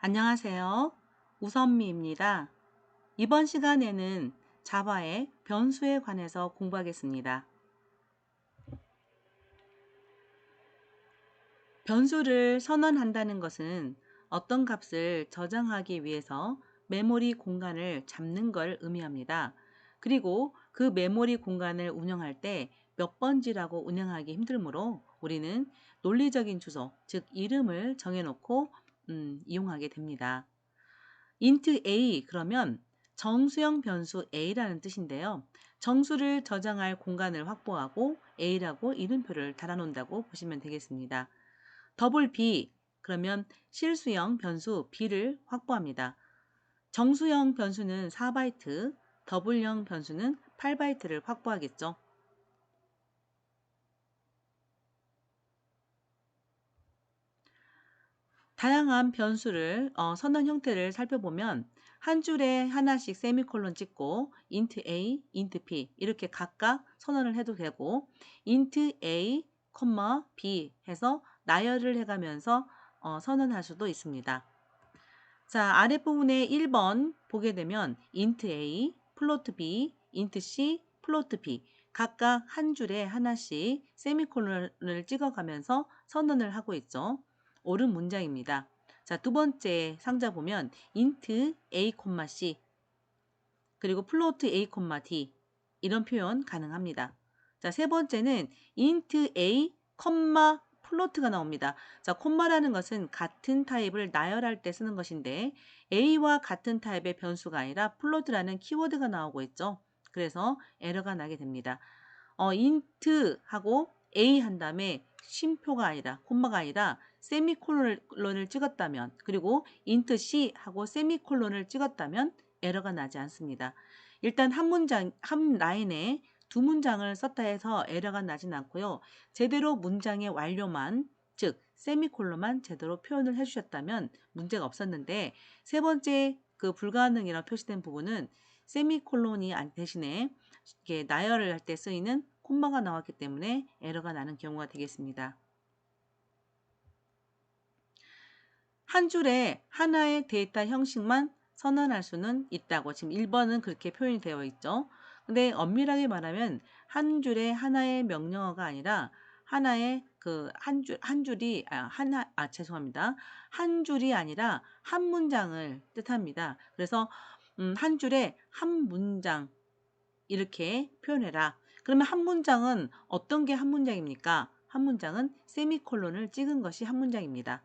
안녕하세요. 우선미입니다. 이번 시간에는 자바의 변수에 관해서 공부하겠습니다. 변수를 선언한다는 것은 어떤 값을 저장하기 위해서 메모리 공간을 잡는 걸 의미합니다. 그리고 그 메모리 공간을 운영할 때 몇 번지라고 운영하기 힘들므로 우리는 논리적인 주소, 즉 이름을 정해놓고 음, 이용하게 됩니다. int a 그러면 정수형 변수 a라는 뜻인데요. 정수를 저장할 공간을 확보하고 a라고 이름표를 달아놓는다고 보시면 되겠습니다. 더블 b 그러면 실수형 변수 b를 확보합니다. 정수형 변수는 4바이트, 더블형 변수는 8바이트를 확보하겠죠. 다양한 변수를 어, 선언 형태를 살펴보면 한 줄에 하나씩 세미콜론 찍고 int a, int b 이렇게 각각 선언을 해도 되고 int a, b 해서 나열을 해가면서 어, 선언할 수도 있습니다. 자 아랫부분에 1번 보게 되면 int a, 플로트 b, int c, 플로트 b 각각 한 줄에 하나씩 세미콜론을 찍어가면서 선언을 하고 있죠. 옳은 문장입니다. 자, 두 번째 상자 보면 int a, c 그리고 플로트 a, d 이런 표현 가능합니다. 자, 세 번째는 int a, 플로트가 나옵니다. 자, 콤마라는 것은 같은 타입을 나열할 때 쓰는 것인데 a와 같은 타입의 변수가 아니라 플로트라는 키워드가 나오고 있죠. 그래서 에러가 나게 됩니다. 어, int하고 a 한 다음에 쉼표가 아니라 콤마가 아니라 세미콜론을 찍었다면 그리고 int c 하고 세미콜론을 찍었다면 에러가 나지 않습니다. 일단 한 문장 한 라인에 두 문장을 썼다 해서 에러가 나진 않고요. 제대로 문장의 완료만 즉 세미콜론만 제대로 표현을 해주셨다면 문제가 없었는데 세 번째 그 불가능이라고 표시된 부분은 세미콜론이 대신에 이게 나열을 할 때 쓰이는 콤마가 나왔기 때문에 에러가 나는 경우가 되겠습니다. 한 줄에 하나의 데이터 형식만 선언할 수는 있다고 지금 1번은 그렇게 표현이 되어 있죠. 근데 엄밀하게 말하면 한 줄에 하나의 명령어가 아니라 하나의 그 한 줄 한 줄이 아, 하나 아 죄송합니다. 한 줄이 아니라 한 문장을 뜻합니다. 그래서 음, 한 줄에 한 문장 이렇게 표현해라. 그러면 한 문장은 어떤 게 한 문장입니까? 한 문장은 세미콜론을 찍은 것이 한 문장입니다.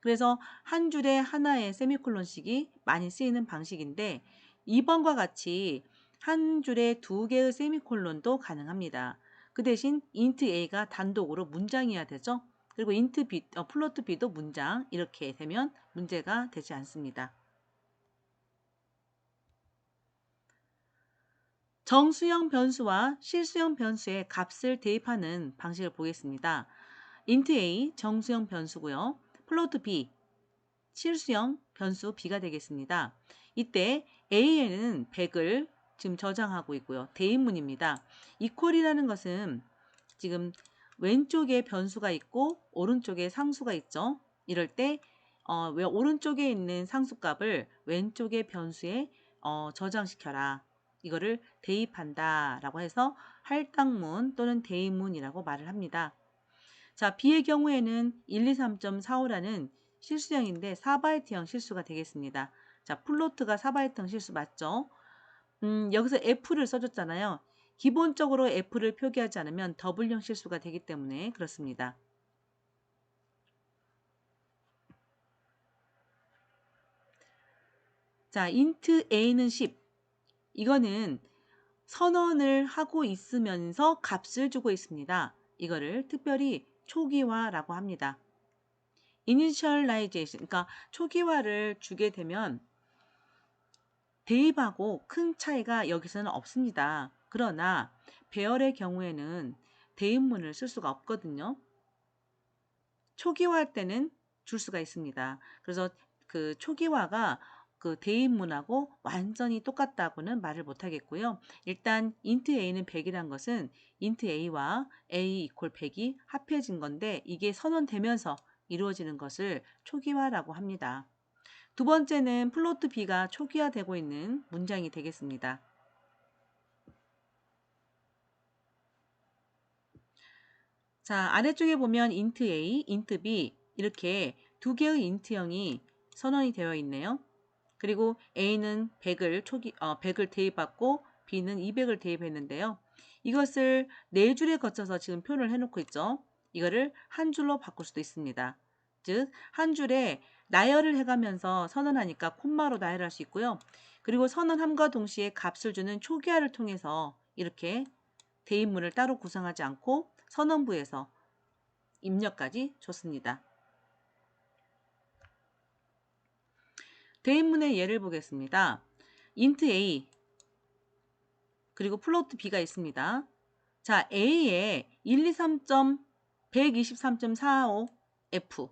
그래서 한 줄에 하나의 세미콜론식이 많이 쓰이는 방식인데 2번과 같이 한 줄에 두 개의 세미콜론도 가능합니다. 그 대신 int a가 단독으로 문장이어야 되죠. 그리고 int b, 어, 플로트 b도 문장 이렇게 되면 문제가 되지 않습니다. 정수형 변수와 실수형 변수의 값을 대입하는 방식을 보겠습니다. int a 정수형 변수고요. 플로트 b 실수형 변수 b가 되겠습니다. 이때 a에는 100을 지금 저장하고 있고요. 대인문입니다. 이퀄이라는 것은 지금 왼쪽에 변수가 있고 오른쪽에 상수가 있죠. 이럴 때 어, 왜 오른쪽에 있는 상수값을 왼쪽의 변수에 어, 저장시켜라. 이거를 대입한다 라고 해서 할당문 또는 대입문이라고 말을 합니다. 자, B의 경우에는 123.45라는 실수형인데 4바이트형 실수가 되겠습니다. 자, 플로트가 4바이트형 실수 맞죠? 음, 여기서 F를 써줬잖아요. 기본적으로 F를 표기하지 않으면 W형 실수가 되기 때문에 그렇습니다. 자, int a는 10. 이거는 선언을 하고 있으면서 값을 주고 있습니다. 이거를 특별히 초기화라고 합니다. initialization, 그러니까 초기화를 주게 되면 대입하고 큰 차이가 여기서는 없습니다. 그러나 배열의 경우에는 대입문을 쓸 수가 없거든요. 초기화할 때는 줄 수가 있습니다. 그래서 그 초기화가 그 대입문하고 완전히 똑같다고는 말을 못하겠고요. 일단 int a는 100이란 것은 int a와 a 이퀄 100이 합해진 건데 이게 선언되면서 이루어지는 것을 초기화라고 합니다. 두 번째는 플로트 B가 초기화되고 있는 문장이 되겠습니다. 자, 아래쪽에 보면 int a, int b 이렇게 두 개의 인트형이 선언이 되어 있네요. 그리고 a는 100을 초기 어, 100을 대입받고 b는 200을 대입했는데요. 이것을 네 줄에 거쳐서 지금 표현을 해놓고 있죠. 이거를 한 줄로 바꿀 수도 있습니다. 즉, 한 줄에 나열을 해가면서 선언하니까 콤마로 나열할 수 있고요. 그리고 선언함과 동시에 값을 주는 초기화를 통해서 이렇게 대입문을 따로 구성하지 않고 선언부에서 입력까지 줬습니다. 대입문의 예를 보겠습니다. int a 그리고 플로트 b가 있습니다. 자, a에 123.123.45f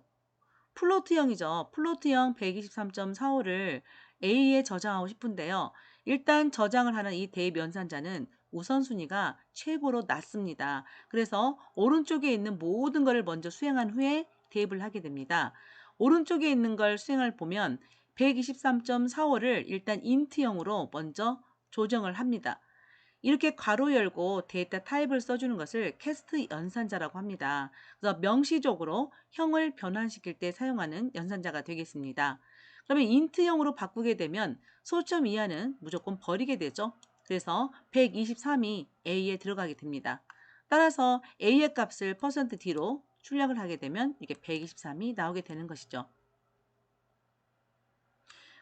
플로트형이죠. 플로트형 123.45를 a에 저장하고 싶은데요. 일단 저장을 하는 이 대입 연산자는 우선순위가 최고로 낮습니다. 그래서 오른쪽에 있는 모든 것을 먼저 수행한 후에 대입을 하게 됩니다. 오른쪽에 있는 걸 수행을 보면 123.45를 일단 인트형으로 먼저 조정을 합니다. 이렇게 괄호 열고 데이터 타입을 써주는 것을 캐스트 연산자라고 합니다. 그래서 명시적으로 형을 변환시킬 때 사용하는 연산자가 되겠습니다. 그러면 인트형으로 바꾸게 되면 소점 이하는 무조건 버리게 되죠. 그래서 123이 A에 들어가게 됩니다. 따라서 A의 값을 %D로 출력을 하게 되면 이게 123이 나오게 되는 것이죠.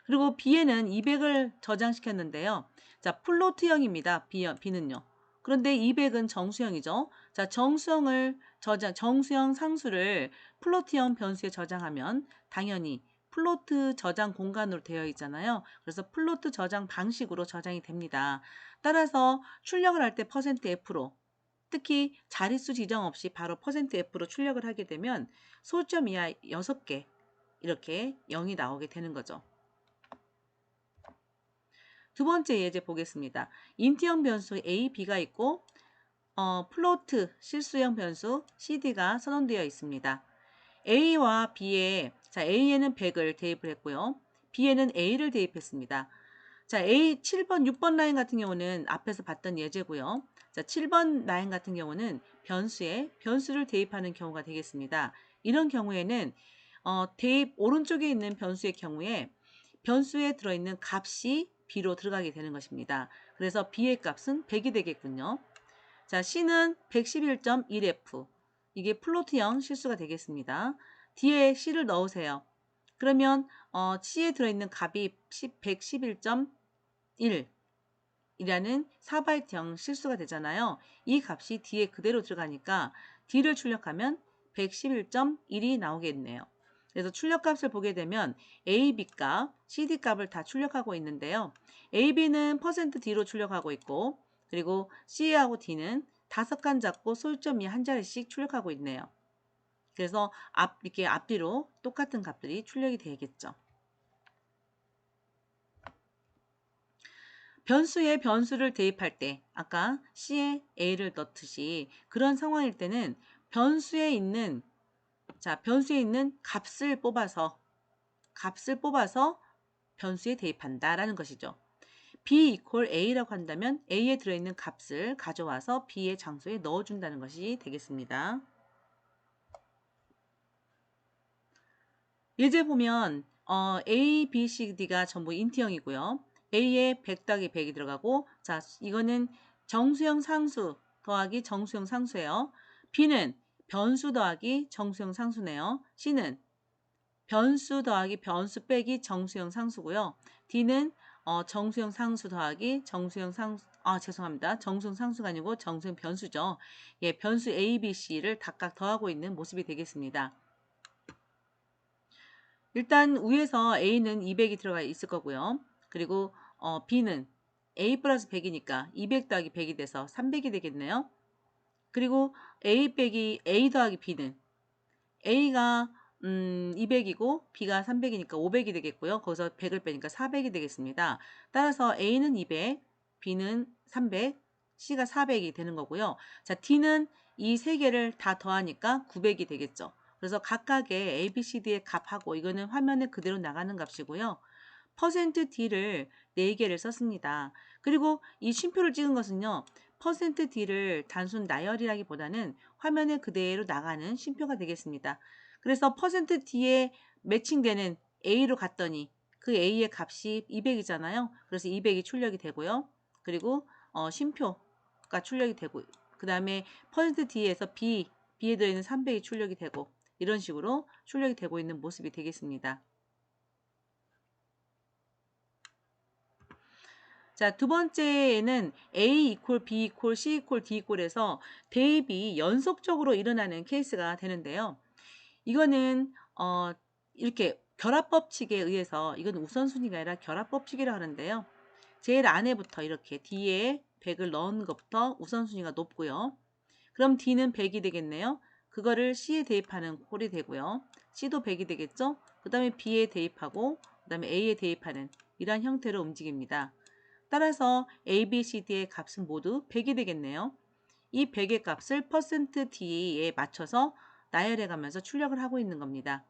그리고 B에는 200을 저장시켰는데요. 자, 플로트형입니다. B, B는요. 그런데 200은 정수형이죠. 자, 정수형을 저장, 정수형 상수를 플로트형 변수에 저장하면 당연히 플로트 저장 공간으로 되어 있잖아요. 그래서 플로트 저장 방식으로 저장이 됩니다. 따라서 출력을 할때 %F로 특히 자릿수 지정 없이 바로 %F로 출력을 하게 되면 소점 이하 6개 이렇게 0이 나오게 되는 거죠. 두 번째 예제 보겠습니다. 인트형 변수 A, B가 있고 어, 플로트 실수형 변수 CD가 선언되어 있습니다. A와 B에 자 A에는 100을 대입을 했고요. B에는 A를 대입했습니다. 자 A 7번, 6번 라인 같은 경우는 앞에서 봤던 예제고요. 자 7번 라인 같은 경우는 변수에 변수를 대입하는 경우가 되겠습니다. 이런 경우에는 어, 대입 오른쪽에 있는 변수의 경우에 변수에 들어있는 값이 B로 들어가게 되는 것입니다. 그래서 B의 값은 100이 되겠군요. 자, C는 111.1F. 이게 플로트형 실수가 되겠습니다. 뒤에 C를 넣으세요. 그러면 어, C에 들어있는 값이 111.1 이라는 4바이트형 실수가 되잖아요. 이 값이 D에 그대로 들어가니까 D를 출력하면 111.1이 나오겠네요. 그래서 출력값을 보게 되면 A, B 값, CD 값을 다 출력하고 있는데요. A, B는 %D로 출력하고 있고 그리고 C하고 D는 다섯 칸 잡고 솔점이 한 자리씩 출력하고 있네요. 그래서 앞 이렇게 앞뒤로 똑같은 값들이 출력이 되겠죠. 변수에 변수를 대입할 때 아까 C에 A를 넣듯이 그런 상황일 때는 변수에 있는 자, 변수에 있는 값을 뽑아서 값을 뽑아서 변수에 대입한다라는 것이죠. b 이퀄 a라고 한다면 a에 들어있는 값을 가져와서 b의 장소에 넣어준다는 것이 되겠습니다. 예제 보면 어, a, b, c, d가 전부 인트형이고요. a에 100 더하기 100이 들어가고 자 이거는 정수형 상수 더하기 정수형 상수예요. b는 변수 더하기 정수형 상수네요. C는 변수 더하기 변수 빼기 정수형 상수고요. D는 어, 정수형 상수 더하기 정수형 상수 아 죄송합니다. 정수형 상수가 아니고 정수형 변수죠. 예, 변수 A, B, C를 각각 더하고 있는 모습이 되겠습니다. 일단 위에서 A는 200이 들어가 있을 거고요. 그리고 어, B는 A 플러스 100이니까 200 더하기 100이 돼서 300이 되겠네요. 그리고 A 빼기 A 더하기 B는 A가 음, 200이고 B가 300이니까 500이 되겠고요. 거기서 100을 빼니까 400이 되겠습니다. 따라서 A는 200, B는 300, C가 400이 되는 거고요. 자, D는 이 세 개를 다 더하니까 900이 되겠죠. 그래서 각각의 A, B, C, D의 값하고 이거는 화면에 그대로 나가는 값이고요. 퍼센트 %D를 4개를 썼습니다. 그리고 이 쉼표를 찍은 것은요. 퍼센트 %D를 단순 나열이라기보다는 화면에 그대로 나가는 쉼표가 되겠습니다. 그래서 퍼센트 %D에 매칭되는 A로 갔더니 그 A의 값이 200이잖아요. 그래서 200이 출력이 되고요. 그리고 어, 쉼표가 출력이 되고 그 다음에 퍼센트 %D에서 B, B에 들어있는 300이 출력이 되고 이런 식으로 출력이 되고 있는 모습이 되겠습니다. 자, 두 번째에는 A 이퀄 B 이퀄 C 이퀄 D 이퀄에서 대입이 연속적으로 일어나는 케이스가 되는데요. 이거는 어, 이렇게 결합법칙에 의해서 이건 우선순위가 아니라 결합법칙이라 하는데요. 제일 안에부터 이렇게 D에 100을 넣은 것부터 우선순위가 높고요. 그럼 D는 100이 되겠네요. 그거를 C에 대입하는 꼴이 되고요. C도 100이 되겠죠? 그 다음에 B에 대입하고 그 다음에 A에 대입하는 이러한 형태로 움직입니다. 따라서 A, B, C, D의 값은 모두 100이 되겠네요. 이 100의 값을 %D에 맞춰서 나열해 가면서 출력을 하고 있는 겁니다.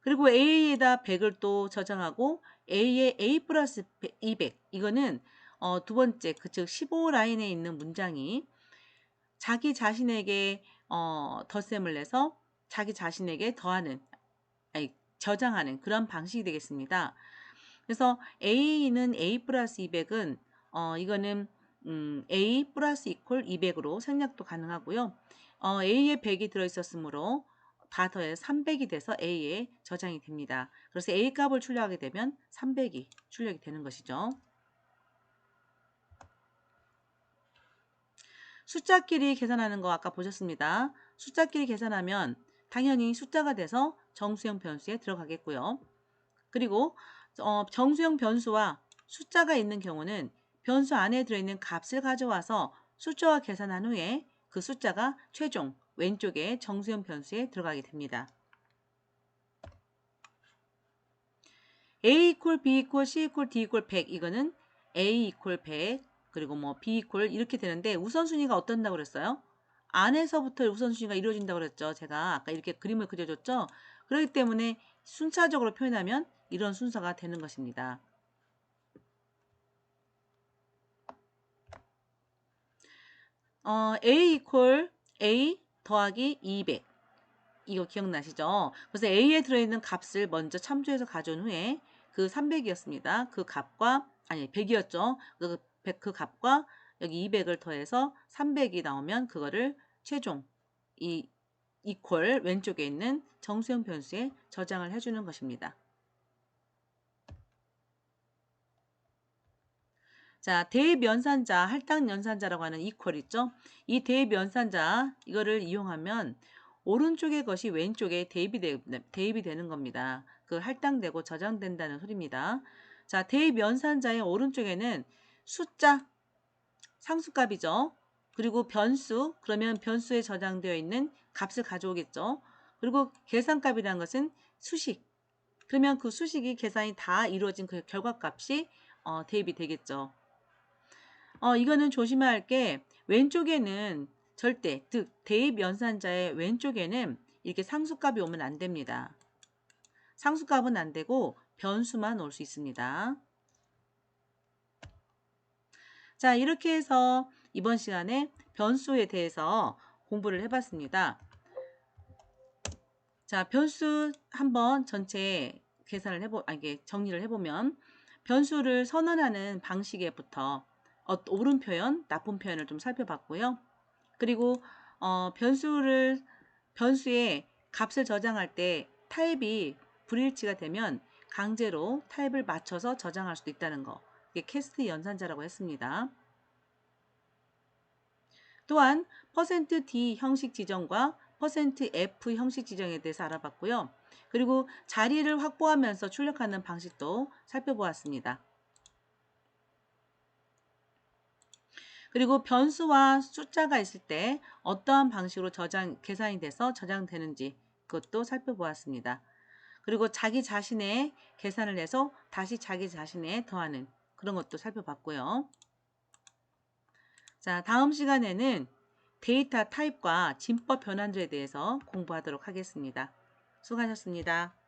그리고 A에다 100을 또 저장하고 A에 A 플러스 200 이거는 어, 두 번째 그 즉 15라인에 있는 문장이 자기 자신에게 어, 덧셈을 내서 자기 자신에게 더하는 아니 저장하는 그런 방식이 되겠습니다. 그래서 A는 A 플러스 200은 어, 이거는 음, A 플러스 이퀄 200으로 생략도 가능하고요. 어, A에 100이 들어있었으므로 다 더해서 300이 돼서 A에 저장이 됩니다. 그래서 A 값을 출력하게 되면 300이 출력이 되는 것이죠. 숫자끼리 계산하는 거 아까 보셨습니다. 숫자끼리 계산하면 당연히 숫자가 돼서 정수형 변수에 들어가겠고요. 그리고 어, 정수형 변수와 숫자가 있는 경우는 변수 안에 들어있는 값을 가져와서 숫자와 계산한 후에 그 숫자가 최종 왼쪽에 정수형 변수에 들어가게 됩니다. A 이퀄 B 이퀄 C 이퀄 D 이퀄 100 이거는 A 이퀄 100 그리고 뭐 B 이퀄 이렇게 되는데 우선순위가 어떤다고 그랬어요? 안에서부터 우선순위가 이루어진다고 그랬죠. 제가 아까 이렇게 그림을 그려줬죠. 그렇기 때문에 순차적으로 표현하면 이런 순서가 되는 것입니다. 어, A 이퀄 A 더하기 200 이거 기억나시죠? 그래서 A에 들어있는 값을 먼저 참조해서 가져온 후에 그 300이었습니다. 그 값과 아니 100이었죠. 그, 100, 그 값과 여기 200을 더해서 300이 나오면 그거를 최종 이 이퀄 왼쪽에 있는 정수형 변수에 저장을 해주는 것입니다. 자, 대면산자, 할당연산자라고 하는 이퀄 있죠? 이 대면산자 이거를 이용하면 오른쪽의 것이 왼쪽에 대입이, 되, 대입이 되는 겁니다. 그 할당되고 저장된다는 소리입니다. 자, 대면산자의 오른쪽에는 숫자, 상수값이죠. 그리고 변수, 그러면 변수에 저장되어 있는 값을 가져오겠죠. 그리고 계산값이라는 것은 수식. 그러면 그 수식이 계산이 다 이루어진 그 결과값이 어, 대입이 되겠죠. 어, 이거는 조심해야 할 게 왼쪽에는 절대 즉 대입 연산자의 왼쪽에는 이렇게 상수값이 오면 안 됩니다. 상수값은 안 되고 변수만 올 수 있습니다. 자 이렇게 해서 이번 시간에 변수에 대해서 공부를 해봤습니다. 자 변수 한번 전체 계산을 해보, 아, 이게 정리를 해보면 변수를 선언하는 방식에부터 어, 옳은 표현, 나쁜 표현을 좀 살펴봤고요. 그리고 어, 변수를 변수에 값을 저장할 때 타입이 불일치가 되면 강제로 타입을 맞춰서 저장할 수도 있다는 거. 이게 캐스트 연산자라고 했습니다. 또한 %d 형식 지정과 %f 형식 지정에 대해서 알아봤고요. 그리고 자리를 확보하면서 출력하는 방식도 살펴보았습니다. 그리고 변수와 숫자가 있을 때 어떠한 방식으로 저장 계산이 돼서 저장되는지 그것도 살펴보았습니다. 그리고 자기 자신의 계산을 해서 다시 자기 자신에 더하는 그런 것도 살펴봤고요. 자, 다음 시간에는 데이터 타입과 진법 변환들에 대해서 공부하도록 하겠습니다. 수고하셨습니다.